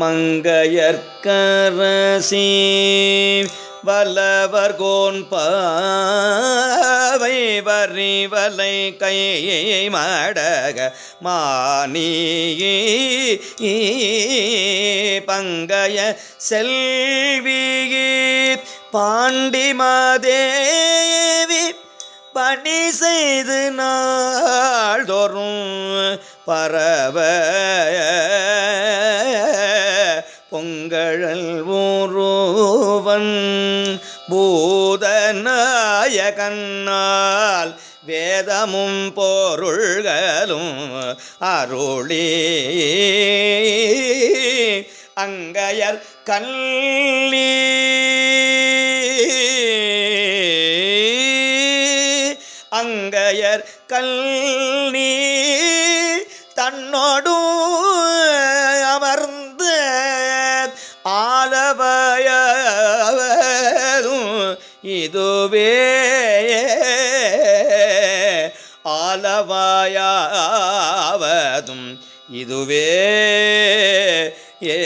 மங்கையற்கரசி வல்லவர் கோன் பாவை வரிவலை கையை மடக மானி பங்கைய செல்வி பாண்டிமாதேவி பணி செய்து நாள்தோறும் பரவ பொங்கழல் ஊருவன் பூதநாயகன்னால் வேதமும் பொருள்களும் அருளே. அங்கையர் கல்லி. அங்கையர் கல்லி. தன்னோடும் ஆலவயதும் இதுவே. ஆலவாயாவதும் இதுவே. ஏ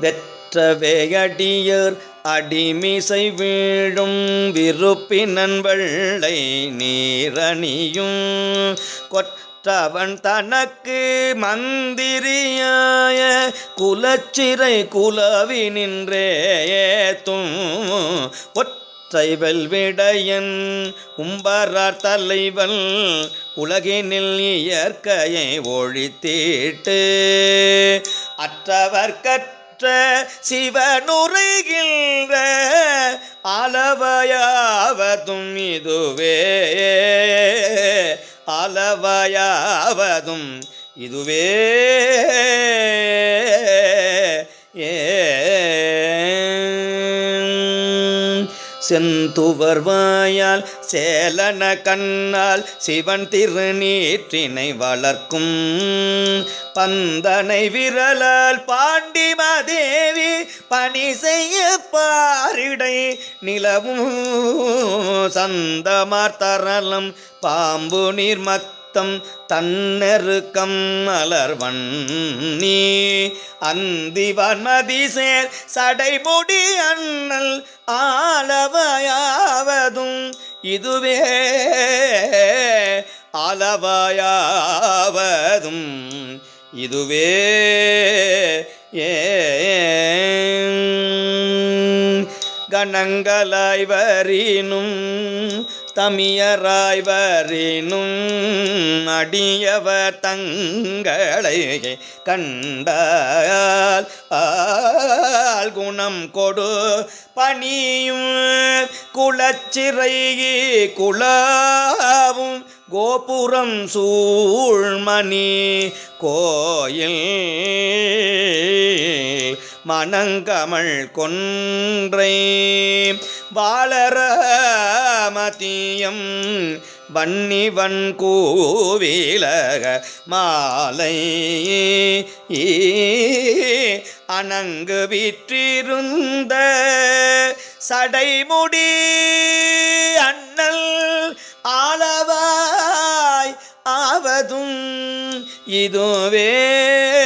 வெற்றவேயடியர் அடிமிசை வீழும் விருப்பினன் வெள்ளை நீரணியும் சவன் தனக்கு மந்திரியாய குலச்சிறை குலவி நின்றேத்தும் ஒற்றைவல் விடையன் உம்பரார் தலைவன் உலகினில் இயற்கையை ஒழித்தீட்டு. அற்றவர் கற்ற சிவனுரைகின்ற அளவையாவதும் இதுவே. அளவையாவதும் இதுவே. ஏ செந்துவர் வாயால் சேலன கண்ணால் சிவன் திருநீற்றினை வளர்க்கும் பந்தனை விரலால் பாண்டிமதேவி பணி செய்ய பாரிடை நிலவும் சந்தமார் தரலம் பாம்பு நீர்மத் தம் தன்னெருக்கம் மலர்வண்ணி அந்திவன்மதி சேர் சடைமுடி அண்ணல் ஆளவையாவதும் இதுவே. ஆலவையாவதும் இதுவே. ஏ கணங்களாய் தமியராய்வரினும் அடியவர் தங்களை கண்டால் ஆள் குணம் கொடு. பணியும் குலச்சிறை குலாவும் கோபுரம் சூழ்மணி கோயில் மணங்கமள் கொன்றை. வாழரமதியம் வன்னிவன் கூவிலக மாலை. அணங்கு விற்றிருந்த சடைமுடி அண்ணல் ஆளவாய் ஆவதும் இதுவே